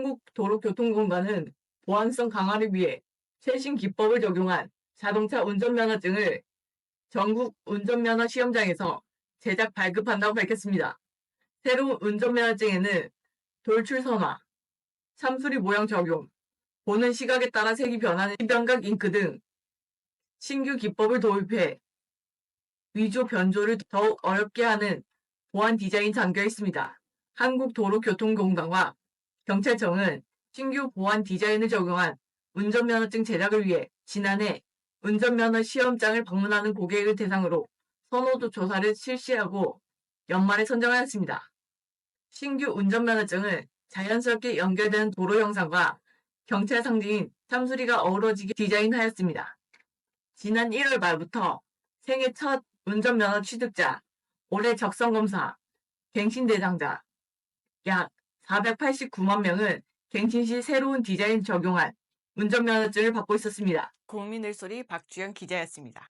한국 도로교통공단은 보안성 강화를 위해 최신 기법을 적용한 자동차 운전면허증을 전국 운전면허 시험장에서 제작 발급한다고 밝혔습니다. 새로운 운전면허증에는 돌출 선화, 참수리 모양 적용, 보는 시각에 따라 색이 변하는 시변각 잉크 등 신규 기법을 도입해 위조 변조를 더욱 어렵게 하는 보안 디자인이 담겨 있습니다. 한국도로교통공단과 경찰청은 신규 보안 디자인을 적용한 운전면허증 제작을 위해 지난해 운전면허 시험장을 방문하는 고객을 대상으로 선호도 조사를 실시하고 연말에 선정하였습니다. 신규 운전면허증은 자연스럽게 연결되는 도로 형상과 경찰 상징인 참수리가 어우러지게 디자인하였습니다. 지난 1월 말부터 생애 첫 운전면허 취득자, 올해 적성검사, 갱신대상자 약 489만 명은 갱신 시 새로운 디자인 적용한 운전면허증을 받고 있었습니다. 국민의 소리 박주영 기자였습니다.